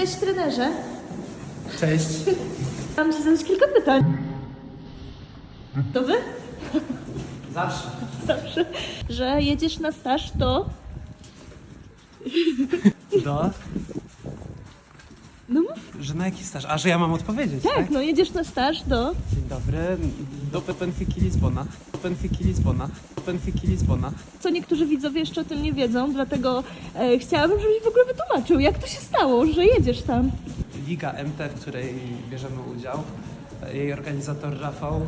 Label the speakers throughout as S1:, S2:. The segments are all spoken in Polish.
S1: Cześć trenerze.
S2: Cześć.
S1: Mam ci zadać kilka pytań. To wy?
S2: Zawsze.
S1: Zawsze. Że jedziesz na staż to...
S2: Do?
S1: No mów.
S2: Że na jaki staż? A, że ja mam odpowiedzieć, tak?
S1: Tak, no jedziesz na staż do...
S2: Dzień dobry. Do Benfiki Lizbona. Benfiki Lizbona. Benfiki Lizbona.
S1: Co niektórzy widzowie jeszcze o tym nie wiedzą, dlatego e, chciałabym, żebyś w ogóle wytłumaczył, jak to się stało, że jedziesz tam.
S2: Liga MT, w której bierzemy udział. Jej organizator Rafał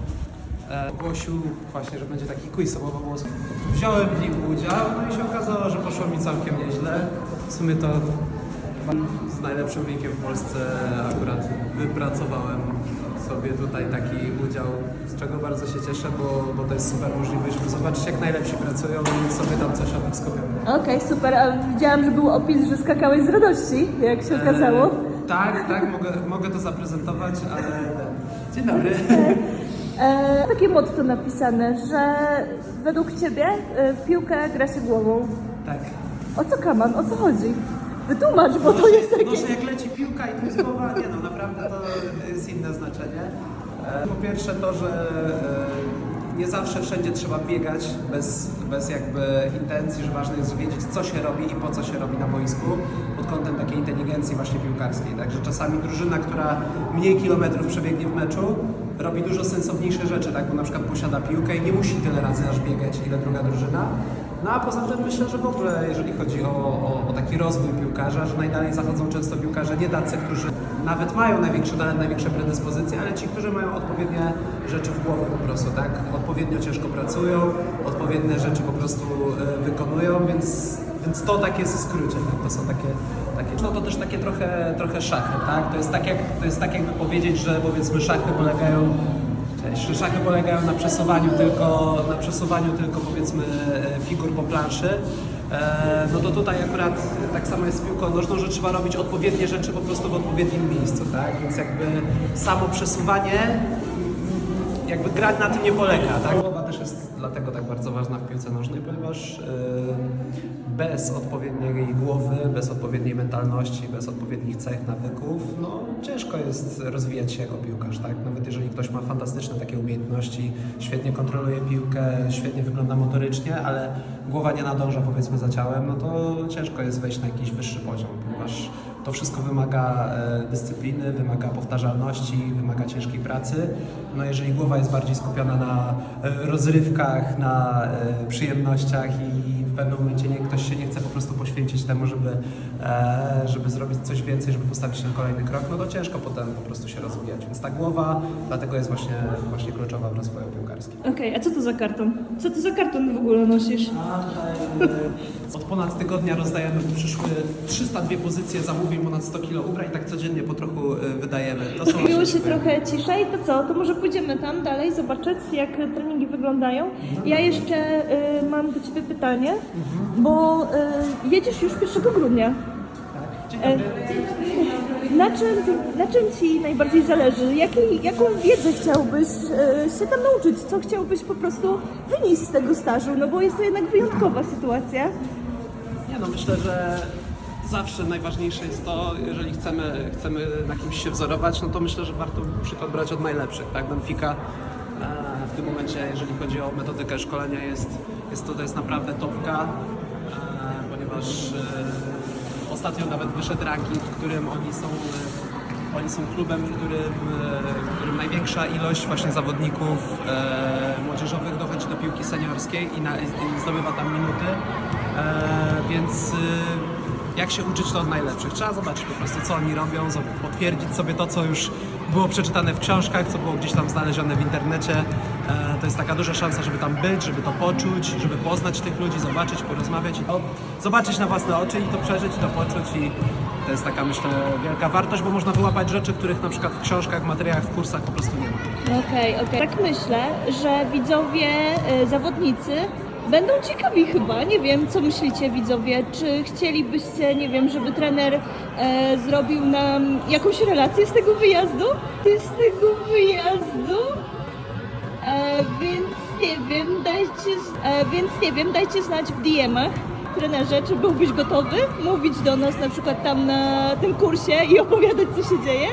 S2: e, ogłosił właśnie, że będzie taki quiz obowiązkowy. Wziąłem w nim udział no i się okazało, że poszło mi całkiem nieźle. W sumie to z najlepszym wynikiem w Polsce akurat wypracowałem sobie tutaj taki udział, z czego bardzo się cieszę, bo, bo to jest super możliwość, żeby zobaczyć jak najlepsi pracują i sobie tam coś o tym skopiemy.
S1: Okej, super, a widziałam, że był opis, że skakałeś z radości, jak się okazało.
S2: E, tak, tak, mogę, mogę to zaprezentować, ale... Dzień dobry.
S1: E, takie motto napisane, że według ciebie e, w piłkę gra się głową.
S2: Tak.
S1: O co kaman, o co chodzi? Wytłumacz, bo to jest takie...
S2: No, że jak leci piłka i tu jest głowa, nie no, naprawdę to jest inne znaczenie. E, Po pierwsze to, że e, nie zawsze wszędzie trzeba biegać bez, bez jakby intencji, że ważne jest wiedzieć, co się robi i po co się robi na boisku pod kątem takiej inteligencji właśnie piłkarskiej. Także czasami drużyna, która mniej kilometrów przebiegnie w meczu, robi dużo sensowniejsze rzeczy, tak? bo na przykład posiada piłkę i nie musi tyle razy aż biegać, ile druga drużyna. No a poza tym myślę, że w ogóle jeżeli chodzi o, o, o taki rozwój piłkarza, że najdalej zachodzą często piłkarze nie tacy, którzy nawet mają największe talent, największe predyspozycje, ale ci, którzy mają odpowiednie rzeczy w głowie po prostu, tak? Odpowiednio ciężko pracują, odpowiednie rzeczy po prostu e, wykonują, więc, więc to tak jest w skrócie, tak? To są takie, takie no to też takie trochę, trochę szachy, tak? To jest tak, jak, to jest tak jakby powiedzieć, że powiedzmy szachy polegają Cześć. Szachy polegają na przesuwaniu tylko, na przesuwaniu tylko powiedzmy e, figur po planszy. E, No to tutaj akurat tak samo jest z piłką nożną, że trzeba robić odpowiednie rzeczy po prostu w odpowiednim miejscu, tak? Więc jakby samo przesuwanie jakby gra na tym nie polega, tak? Głowa też jest dlatego tak bardzo ważna w piłce nożnej, ponieważ bez odpowiedniej głowy, bez odpowiedniej mentalności, bez odpowiednich cech, nawyków, no ciężko jest rozwijać się jako piłkarz, tak? Nawet jeżeli ktoś ma fantastyczne takie umiejętności, świetnie kontroluje piłkę, świetnie wygląda motorycznie, ale głowa nie nadąża powiedzmy za ciałem, no to ciężko jest wejść na jakiś wyższy poziom, ponieważ to wszystko wymaga e, dyscypliny, wymaga powtarzalności, wymaga ciężkiej pracy. No jeżeli głowa jest bardziej skupiona na e, rozrywkach, na e, przyjemnościach i w pewnym momencie nie, ktoś się nie chce po prostu poświęcić temu, żeby, e, żeby zrobić coś więcej, żeby postawić na kolejny krok, no to ciężko potem po prostu się rozwijać. Więc ta głowa dlatego jest właśnie, właśnie kluczowa w rozwoju piłkarskim.
S1: Okej, a co to za karton? Co ty za karton w ogóle nosisz?
S2: E, od ponad tygodnia rozdajemy, przyszły 302 pozycje zamówień, ponad 100 kg ubrań, tak codziennie po trochu e, wydajemy. To są
S1: Zrobiło
S2: nasze
S1: się trochę ciszej, to co? To może pójdziemy tam dalej zobaczyć, jak treningi wyglądają. Ja jeszcze y, mam do Ciebie pytanie, bo y, jedziesz już 1 grudnia. E. Na czym, na czym Ci najbardziej zależy? Jakiej, jaką wiedzę chciałbyś y, się tam nauczyć? Co chciałbyś po prostu wynieść z tego stażu? No bo jest to jednak wyjątkowa sytuacja.
S2: Nie no, myślę, że zawsze najważniejsze jest to, jeżeli chcemy, chcemy na kimś się wzorować, no to myślę, że warto przykład brać od najlepszych, tak? Benfica e, w tym momencie, jeżeli chodzi o metodykę szkolenia, jest, jest to, to jest naprawdę topka, e, ponieważ e, ostatnio nawet wyszedł ranking, w którym oni są e, oni są klubem, w którym, e, w którym największa ilość właśnie zawodników młodzieżowych dochodzi do piłki seniorskiej i, na, i zdobywa tam minuty. Więc jak się uczyć to od najlepszych? Trzeba zobaczyć po prostu, co oni robią, potwierdzić sobie to, co już było przeczytane w książkach, co było gdzieś tam znalezione w internecie. E, to jest taka duża szansa, żeby tam być, żeby to poczuć, żeby poznać tych ludzi, zobaczyć, porozmawiać i to zobaczyć na własne oczy i to przeżyć, i to poczuć i to jest taka, myślę, wielka wartość, bo można wyłapać rzeczy, których na przykład w książkach, w materiałach, w kursach po prostu nie ma.
S1: Okej, okej. Tak myślę, że widzowie, y, zawodnicy będą ciekawi chyba. Nie wiem, co myślicie widzowie. Czy chcielibyście, nie wiem, żeby trener e, zrobił nam jakąś relację z tego wyjazdu? Z tego wyjazdu? E, więc nie wiem, dajcie, e, więc nie wiem, dajcie znać w DM-ach. trenerze, czy byłbyś gotowy mówić do nas na przykład tam na tym kursie i opowiadać, co się dzieje?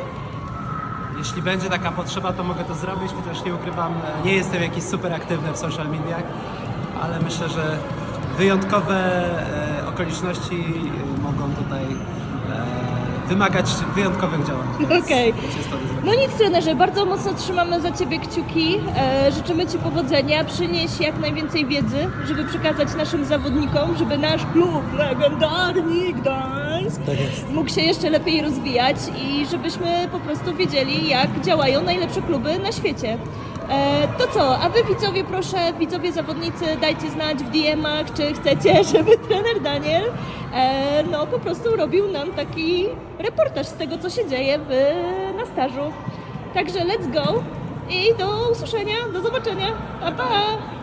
S2: Jeśli będzie taka potrzeba, to mogę to zrobić, chociaż nie ukrywam, e, nie jestem jakiś super aktywny w social mediach, ale myślę, że wyjątkowe e, okoliczności mogą tutaj e, wymagać wyjątkowych działań.
S1: Okej.
S2: do
S1: No nic trenerze, bardzo mocno trzymamy za Ciebie kciuki, e, życzymy Ci powodzenia, przynieś jak najwięcej wiedzy, żeby przekazać naszym zawodnikom, żeby nasz klub legendarny Gdańsk
S2: Tak jest.
S1: mógł się jeszcze lepiej rozwijać i żebyśmy po prostu wiedzieli, jak działają najlepsze kluby na świecie. E, to co, a wy widzowie proszę, widzowie zawodnicy, dajcie znać w DM-ach, czy chcecie, żeby trener Daniel no po prostu robił nam taki reportaż z tego, co się dzieje w, na stażu. Także let's go i do usłyszenia, do zobaczenia, pa pa!